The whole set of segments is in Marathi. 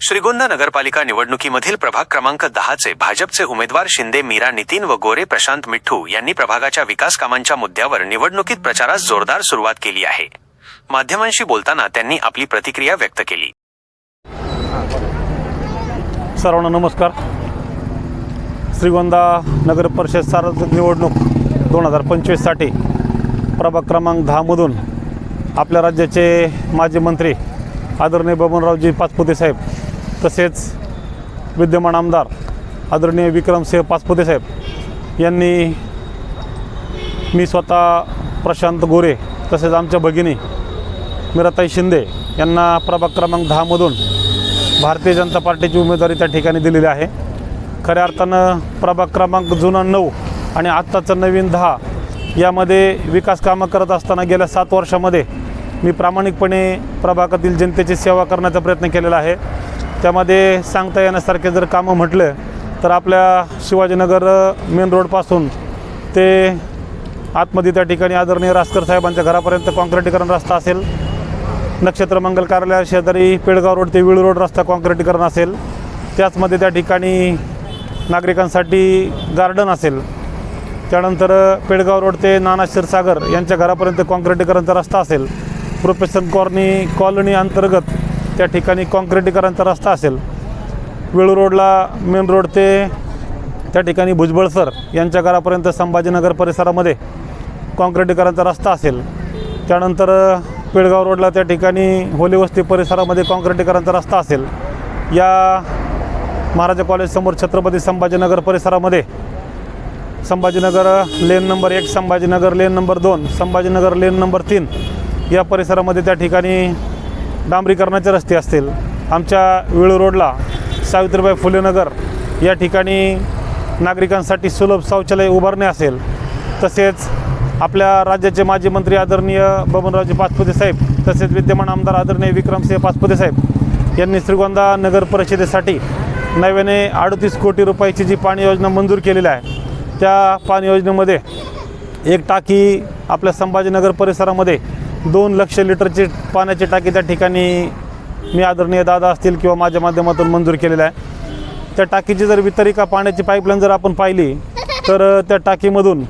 श्रीगोंदा नगरपालिका निवडणुकीमधील प्रभाग क्रमांक दहाचे भाजपचे उमेदवार शिंदे मीरा नितीन व गोरे प्रशांत मिठ्ठू यांनी प्रभागाच्या विकास कामांच्या मुद्द्यावर निवडणुकीत प्रचारास जोरदार सुरुवात केली आहे. माध्यमांशी बोलताना त्यांनी आपली प्रतिक्रिया व्यक्त केली. सर्वांना नमस्कार. श्रीगोंदा नगर परिषद सार्वत्रिक निवडणूक दोन हजार पंचवीससाठी प्रभाग क्रमांक दहामधून आपल्या राज्याचे माजी मंत्री आदरणीय बबनरावजी पाचपुते साहेब तसेच विद्यमान आमदार आदरणीय विक्रमसिंह पाचपुते साहेब यांनी मी स्वतः प्रशांत गोरे तसेच आमच्या भगिनी मीराताई शिंदे यांना प्रभाग क्रमांक दहामधून भारतीय जनता पार्टीची उमेदवारी त्या ठिकाणी दिलेली आहे. खऱ्या अर्थानं प्रभाग क्रमांक जुना नऊ आणि आत्ताचं नवीन दहा यामध्ये विकास कामं करत असताना गेल्या सात वर्षामध्ये मी प्रामाणिकपणे प्रभागातील जनतेची सेवा करण्याचा प्रयत्न केलेला आहे. त्यामध्ये सांगता येण्यासारखे जर कामं म्हटलं तर आपल्या शिवाजीनगर मेन रोडपासून ते आतमध्ये त्या ठिकाणी आदरणीय रासकर साहेबांच्या घरापर्यंत काँक्रिटीकरण रस्ता असेल. नक्षत्र मंगल कार्यालया शेजारी पेडगाव रोड ते विळ रोड रस्ता काँक्रिटीकरण असेल. त्याचमध्ये त्या ठिकाणी नागरिकांसाठी गार्डन असेल. त्यानंतर पेडगाव रोड ते नाना क्षीरसागर यांच्या घरापर्यंत काँक्रिटीकरणचा रस्ता असेल. प्रोफेसर कॉर्नी कॉलनी अंतर्गत त्या ठिकाणी काँक्रिटीकरणचा रस्ता असेल. वेळू रोडला मेन रोड ते त्या ठिकाणी भुजबळ सर यांच्या घरापर्यंत संभाजीनगर परिसरामध्ये काँक्रिटीकरणचा रस्ता असेल. त्यानंतर पिळगाव रोडला त्या ठिकाणी होली वस्ती परिसरामध्ये काँक्रिटीकरणचा रस्ता असेल. या महाराजा कॉलेजसमोर छत्रपती संभाजीनगर परिसरामध्ये संभाजीनगर लेन नंबर एक संभाजीनगर लेन नंबर दोन संभाजीनगर लेन नंबर तीन या परिसरामध्ये त्या ठिकाणी डांबरीकरणाचे रस्ते असतील. आमच्या वेळू रोडला सावित्रीबाई फुले नगर या ठिकाणी नागरिकांसाठी सुलभ शौचालय उभारणे असेल. तसेच आपल्या राज्याचे माजी मंत्री आदरणीय बबनरावजी पाचपुते साहेब तसेच विद्यमान आमदार आदरणीय विक्रमसिंह पाचपुते साहेब यांनी श्रीगोंदा नगर परिषदेसाठी नव्याने अडतीस कोटी रुपयाची जी पाणी योजना मंजूर केलेली आहे त्या पाणी योजनेमध्ये एक टाकी आपल्या संभाजीनगर परिसरामध्ये दोन लक्ष लिटरची पाण्याची टाकी त्या ठिकाणी मी आदरणीय दादा असतील किंवा माझ्या माध्यमातून मंजूर केलेलं आहे. त्या टाकीची जर वितरिका पाण्याची पाईपलाईन जर आपण पाहिली तर त्या टाकीमधून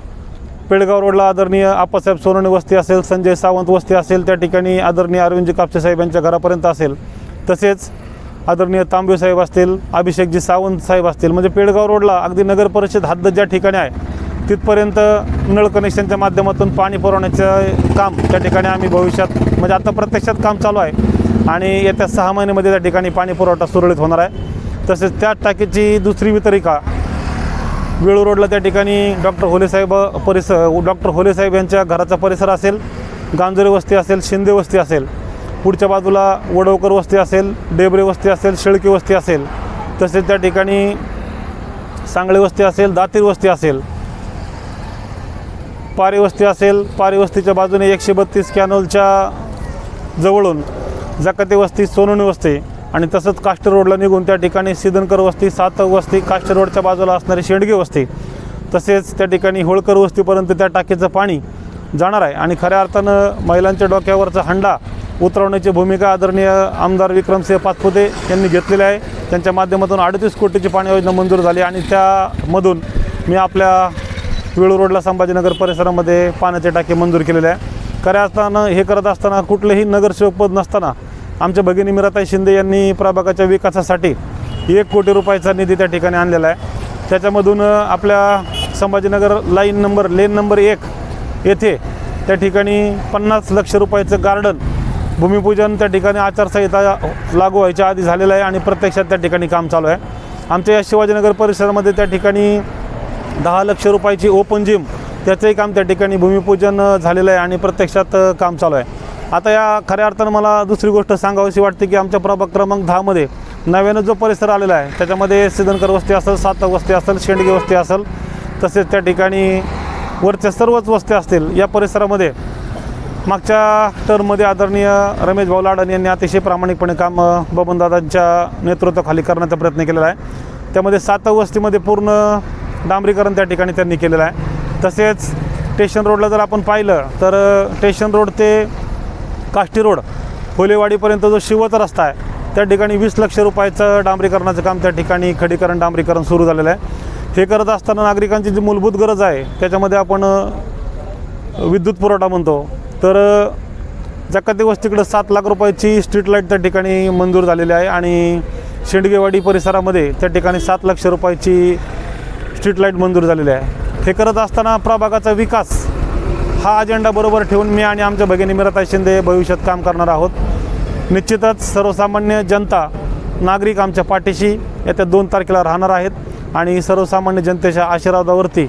पेडगाव रोडला आदरणीय आप्पासाहेब सोनवणे वस्ती असेल संजय सावंत वस्ती असेल त्या ठिकाणी आदरणीय अरविंदजी कापसे साहेब यांच्या घरापर्यंत असेल तसेच आदरणीय तांबे साहेब असतील अभिषेकजी सावंत साहेब असतील म्हणजे पेडगाव रोडला अगदी नगर परिषद हद्द ज्या ठिकाणी आहे तिथपर्यंत नळ कनेक्शनच्या माध्यमातून पाणी पुरवण्याचं काम त्या ठिकाणी आम्ही भविष्यात म्हणजे आता प्रत्यक्षात काम चालू आहे. आणि येत्या सहा महिन्यामध्ये त्या ठिकाणी पाणी पुरवठा सुरळीत होणार आहे. तसेच त्या टाकीची दुसरी वितरिका वेळू रोडला त्या ठिकाणी डॉक्टर होलेसाहेब परिसर डॉक्टर होलेसाहेब यांच्या घराचा परिसर असेल गांजरे वस्ती असेल शिंदे वस्ती असेल पुढच्या बाजूला वडवकर वस्ती असेल डेबरे वस्ती असेल शेळकी वस्ती असेल तसेच त्या ठिकाणी सांगळे वस्ती असेल दातीर वस्ती असेल पारिवस्ती असेल पारिवस्तीच्या बाजूने एकशे बत्तीस कॅनोलच्या जवळून जकाते वस्ती सोनवणी वस्ती आणि तसंच काष्ट रोडला निघून त्या ठिकाणी सिदनकर वस्ती सात वस्ती काष्ट रोडच्या बाजूला असणारी शेंडगे वस्ती. तसेच त्या ठिकाणी होळकर वस्तीपर्यंत त्या टाकीचं पाणी जाणार आहे आणि खऱ्या अर्थानं महिलांच्या डोक्यावरचा हंडा उतरवण्याची भूमिका आदरणीय आमदार विक्रमसिंह पाचपुते यांनी घेतलेली आहे. त्यांच्या माध्यमातून अडतीस कोटीची पाणी योजना मंजूर झाली आणि त्यामधून मी आपल्या वेळू रोडला संभाजीनगर परिसरामध्ये पाण्याचे टाके मंजूर केलेले आहे खऱ्या असताना हे करत असताना कुठलंही नगरसेवक पद नसताना आमच्या भगिनी मिराताई शिंदे यांनी प्रभागाच्या विकासासाठी एक कोटी रुपयाचा निधी त्या ठिकाणी आणलेला आहे. त्याच्यामधून आपल्या Sambhajinagar line number lane number एक येथे त्या ठिकाणी पन्नास लक्ष रुपयाचं गार्डन भूमिपूजन त्या ठिकाणी आचारसंहिता लागू व्हायच्या आधी झालेलं आहे आणि प्रत्यक्षात त्या ठिकाणी काम चालू आहे. आमच्या या शिवाजीनगर परिसरामध्ये त्या ठिकाणी दहा लक्ष रुपयाची ओपन जिम त्याचंही काम त्या ठिकाणी भूमिपूजन झालेलं आहे आणि प्रत्यक्षात काम चालू आहे. आता या खऱ्या अर्थानं मला दुसरी गोष्ट सांगावीशी वाटते की आमच्या प्रभाग क्रमांक दहामध्ये नव्यानं जो परिसर आलेला आहे त्याच्यामध्ये सिद्धनकर वस्ती असेल सातक वस्ती असेल शेंडगे वस्ती असेल तसेच त्या ठिकाणी वरच्या सर्वच वस्त्या असतील या परिसरामध्ये मागच्या टर्ममध्ये आदरणीय रमेश भाऊ लाडन यांनी अतिशय प्रामाणिकपणे काम बबनदादांच्या नेतृत्वाखाली करण्याचा प्रयत्न केलेला आहे. त्यामध्ये सातक वस्तीमध्ये पूर्ण डांबरीकरण त्या ठिकाणी त्यांनी केलेलं आहे. तसेच स्टेशन रोडला जर आपण पाहिलं तर स्टेशन रोड ते काष्टी रोड होलेवाडीपर्यंत जो शिवत रस्ता आहे त्या ठिकाणी वीस लक्ष रुपयाचं डांबरीकरणाचं काम त्या ठिकाणी खडीकरण डांबरीकरण सुरू झालेलं आहे. हे करत असताना नागरिकांची जी मूलभूत गरज आहे त्याच्यामध्ये आपण विद्युत पुरवठा म्हणतो तर जकाती वस्तीकडं सात लाख रुपयाची स्ट्रीट लाइट त्या ठिकाणी मंजूर झालेली आहे आणि शेंडगेवाडी परिसरामध्ये त्या ठिकाणी सात लक्ष रुपयाची स्ट्रीट लाइट मंजूर झालेली आहे. हे करत असताना प्रभागाचा विकास हा अजेंडा बरोबर ठेवून मी आणि आमच्या भगिनी मिरता शिंदे भविष्यात काम करणार आहोत. निश्चितच सर्वसामान्य जनता नागरिक आमच्या पाठीशी येत्या दोन तारखेला राहणार आहेत आणि सर्वसामान्य जनतेच्या आशीर्वादावरती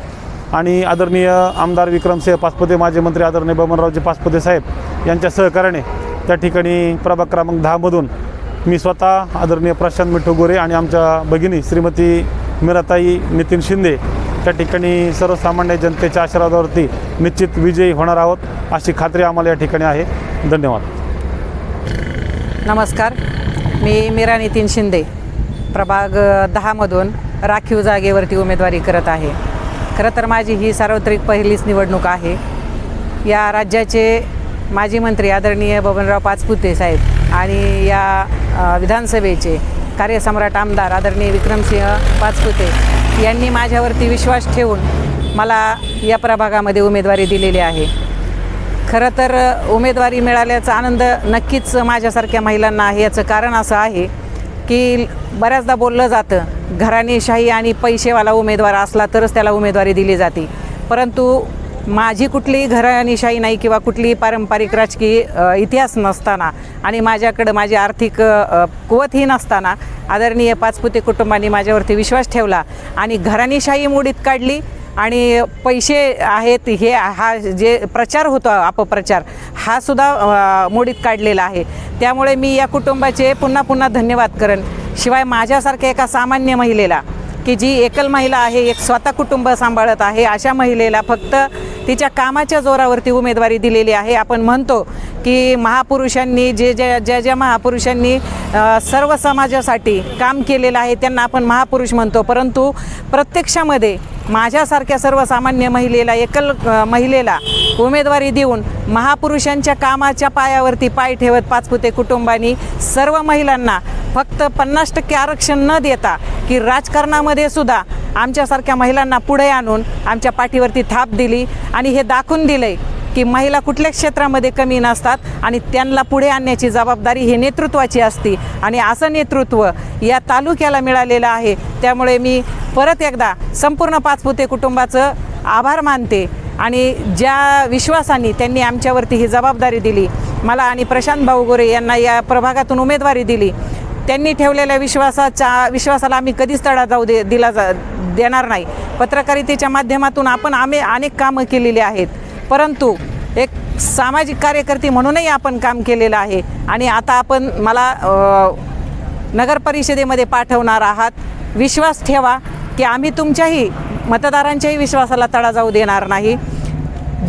आणि आदरणीय आमदार विक्रमसिंह पाचपुते माजी मंत्री आदरणीय बबनरावजी पाचपुते साहेब यांच्या सहकार्याने त्या ठिकाणी प्रभाग क्रमांक दहामधून मी स्वतः आदरणीय प्रशांत मिठू गोरे आणि आमच्या भगिनी श्रीमती मिराताई नितीन शिंदे त्या ठिकाणी सर्वसामान्य जनतेच्या आशीर्वादावरती निश्चित विजयी होणार आहोत अशी खात्री आम्हाला या ठिकाणी आहे. धन्यवाद. नमस्कार. मी मीरा नितीन शिंदे. प्रभाग दहामधून राखीव जागेवरती उमेदवारी करत आहे. खरं तर माझी ही सार्वत्रिक पहिलीच निवडणूक आहे. या राज्याचे माजी मंत्री आदरणीय बबनराव पाचपुते साहेब आणि या विधानसभेचे कार्यसम्राट आमदार आदरणीय विक्रमसिंह पाचपुते यांनी माझ्यावरती विश्वास ठेवून मला या प्रभागामध्ये उमेदवारी दिलेली आहे. खरं तर उमेदवारी मिळाल्याचा आनंद नक्कीच माझ्यासारख्या महिलांना आहे. याचं कारण असं आहे की बऱ्याचदा बोललं जातं घराणेशाही आणि पैसेवाला उमेदवार असला तरच त्याला उमेदवारी दिली जाते. परंतु माझी कुठलीही घराणेशाही नाही किंवा कुठलीही पारंपरिक राजकीय इतिहास नसताना आणि माझ्याकडं माझी आर्थिक कुवतही नसताना आदरणीय पाचपुते कुटुंबाने माझ्यावरती विश्वास ठेवला आणि घराणीशाही मोडीत काढली आणि पैसे आहेत हे हा जे प्रचार होतो अपप्रचार हा सुद्धा मोडीत काढलेला आहे. त्यामुळे मी या कुटुंबाचे पुन्हा पुन्हा धन्यवाद करेन. शिवाय माझ्यासारख्या एका सामान्य महिलेला की जी एकल महिला आहे एक स्वतः कुटुंब सांभाळत आहे अशा महिलेला फक्त तिच्या कामाच्या जोरावरती उमेदवारी दिलेली आहे. आपण म्हणतो की महापुरुषांनी जे ज्या ज्या ज्या महापुरुषांनी सर्व समाजासाठी काम केलेलं आहे त्यांना आपण महापुरुष म्हणतो. परंतु प्रत्यक्षामध्ये माझ्यासारख्या सर्वसामान्य महिलेला एकल महिलेला उमेदवारी देऊन महापुरुषांच्या कामाच्या पायावरती पाय ठेवत पाचपुते कुटुंबांनी सर्व महिलांना फक्त पन्नास टक्के आरक्षण न देता की राजकारणामध्ये सुद्धा आमच्यासारख्या महिलांना पुढे आणून आमच्या पाठीवरती थाप दिली आणि हे दाखवून दिलंय की महिला कुठल्या क्षेत्रामध्ये कमी नसतात आणि त्यांना पुढे आणण्याची जबाबदारी ही नेतृत्वाची असते. आणि असं नेतृत्व या तालुक्याला मिळालेलं आहे. त्यामुळे मी परत एकदा संपूर्ण पाचपुते कुटुंबाचं आभार मानते आणि ज्या विश्वासाने त्यांनी आमच्यावरती ही जबाबदारी दिली मला आणि प्रशांत भाऊ गोरे यांना या प्रभागातून उमेदवारी दिली त्यांनी ठेवलेल्या विश्वासाच्या विश्वासाला आम्ही कधीच तडा जाऊ दे दिला जा देणार नाही. पत्रकारितेच्या माध्यमातून आपण आम्ही अनेक कामं केलेली आहेत. परंतु एक सामाजिक कार्यकर्ती म्हणूनही आपण काम केलेलं आहे. आणि आता आपण मला नगरपरिषदेमध्ये नगर परिषदेमध्ये पाठवणार आहात. विश्वास ठेवा की आम्ही तुमच्याही मतदारांच्याही विश्वासाला तडा जाऊ देणार नाही.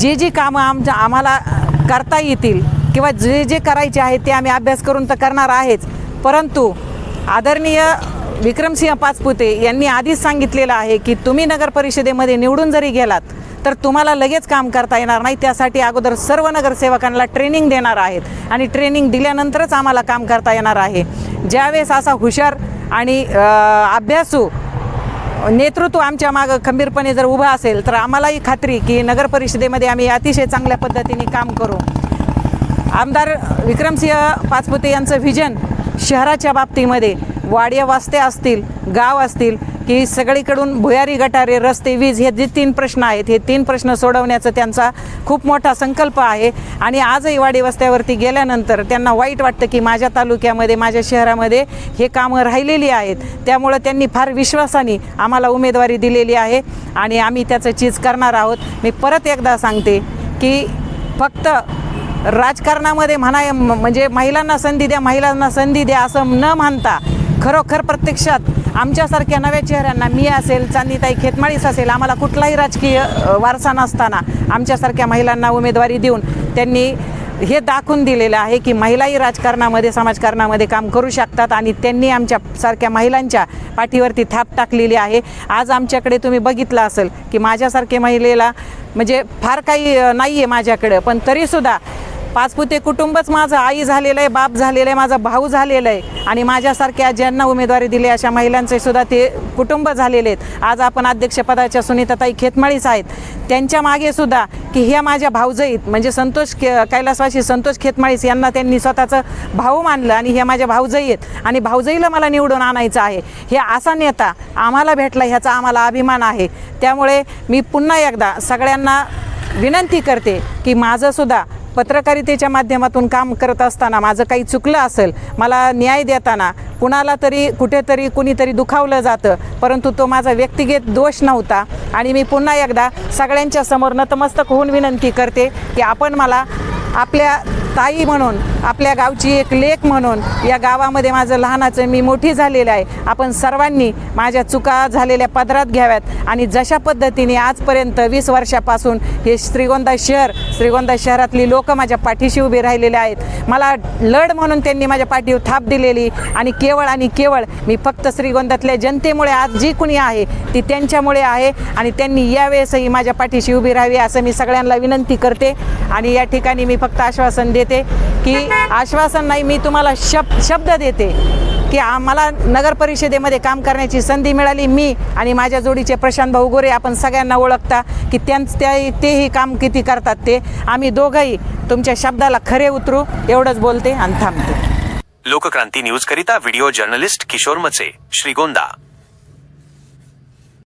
जी जी कामं आमच्या आम्हाला करता येतील किंवा जे जे करायचे आहे ते आम्ही अभ्यास करून तर करणार आहेच. परंतु आदरणीय विक्रमसिंह पाचपुते यांनी आधीच सांगितलेलं आहे की तुम्ही नगर परिषदेमध्ये निवडून जरी गेलात तर तुम्हाला लगेच काम करता येणार नाही. त्यासाठी अगोदर सर्व नगरसेवकांना ट्रेनिंग देणार आहेत. आणि ट्रेनिंग दिल्यानंतरच आम्हाला काम करता येणार आहे. ज्यावेळेस असा हुशार आणि अभ्यासू नेतृत्व आमच्या मागं खंबीरपणे जर उभं असेल तर आम्हालाही खात्री की नगर परिषदेमध्ये आम्ही अतिशय चांगल्या पद्धतीने काम करू. आमदार विक्रमसिंह पाचपुते यांचं व्हिजन शहराच्या बाबतीमध्ये वाड्यावास्ते असतील गाव असतील की सगळीकडून भुयारी गटारे रस्ते वीज हे जे तीन प्रश्न आहेत हे तीन प्रश्न सोडवण्याचा त्यांचा खूप मोठा संकल्प आहे. आणि आजही वाडी वस्त्यावरती गेल्यानंतर त्यांना वाईट वाटतं की माझ्या तालुक्यामध्ये माझ्या शहरामध्ये हे कामं राहिलेली आहेत. त्यामुळं त्यांनी फार विश्वासाने आम्हाला उमेदवारी दिलेली आहे आणि आम्ही त्याचं चीज करणार आहोत. मी परत एकदा सांगते की फक्त राजकारणामध्ये म्हणा म्हणजे महिलांना संधी द्या महिलांना संधी द्या असं न मानता खरोखर प्रत्यक्षात आमच्यासारख्या नव्या चेहऱ्यांना मी असेल चांदीताई खेतमाळीस असेल आम्हाला कुठलाही राजकीय वारसा नसताना आमच्यासारख्या महिलांना उमेदवारी देऊन त्यांनी हे दाखवून दिलेलं आहे की महिलाही राजकारणामध्ये समाजकारणामध्ये काम करू शकतात आणि त्यांनी आमच्या सारख्या महिलांच्या पाठीवरती थाप टाकलेली आहे. आज आमच्याकडे तुम्ही बघितलं असेल की माझ्यासारख्या महिलेला म्हणजे फार काही नाही आहे माझ्याकडं पण तरीसुद्धा पाचपुते कुटुंबच माझं आई झालेलं आहे बाप झालेलं आहे माझा भाऊ झालेला आहे. आणि माझ्यासारख्या ज्यांना उमेदवारी दिली अशा महिलांचे सुद्धा ते कुटुंब झालेले आहेत. आज आपण अध्यक्षपदाच्या सुनीताताई खेतमाळीच आहेत. त्यांच्या मागे सुद्धा की ह्या माझ्या भाऊजईत म्हणजे संतोष के कैलासवासी संतोष खेतमाळीस यांना त्यांनी स्वतःचं भाऊ मानलं आणि ह्या माझ्या भाऊजई आहेत. आणि भाऊजईला मला निवडून आणायचं आहे. हे असा नेता आम्हाला भेटला ह्याचा आम्हाला अभिमान आहे. त्यामुळे मी पुन्हा एकदा सगळ्यांना विनंती करते की माझंसुद्धा पत्रकारितेच्या माध्यमातून काम करत असताना माझं काही चुकलं असेल मला न्याय देताना कुणाला तरी कुठेतरी कुणीतरी दुखावलं जातं परंतु तो माझा व्यक्तिगत दोष नव्हता आणि मी पुन्हा एकदा सगळ्यांच्या समोर नतमस्तक होऊन विनंती करते की आपण मला आपल्या ताई म्हणून आपल्या गावची एक लेख म्हणून या गावामध्ये माझं लहानाचं मी मोठी झालेलं आहे. आपण सर्वांनी माझ्या चुका झालेल्या पदरात घ्याव्यात आणि जशा पद्धतीने आजपर्यंत वीस वर्षापासून हे श्रीगोंदा शहर श्रीगोंदा शहरातली लोक माझ्या पाठीशी उभी राहिलेले आहेत. मला लढ म्हणून त्यांनी माझ्या पाठीवर थाप दिलेली आणि केवळ आणि केवळ मी फक्त श्रीगोंदातल्या जनतेमुळे आज जी कुणी आहे ती त्यांच्यामुळे आहे आणि त्यांनी यावेळेसही माझ्या पाठीशी उभी राहावी असं मी सगळ्यांना विनंती करते. आणि या ठिकाणी मी फक्त आश्वासन देते. की आश्वासन नाही मी तुम्हाला शब शब्द देते की आम्हाला नगर परिषदेमध्ये काम करण्याची संधी मिळाली मी आणि माझ्या जोडीचे प्रशांत भाऊ गोरे आपण सगळ्यांना ओळखता की त्यांच त्या तेही काम किती करतात ते. आम्ही दोघंही तुमच्या शब्दाला खरे उतरू एवढंच बोलते आणि थांबते. लोकक्रांती न्यूज करिता व्हिडिओ जर्नलिस्ट किशोर मचे श्रीगोंदा.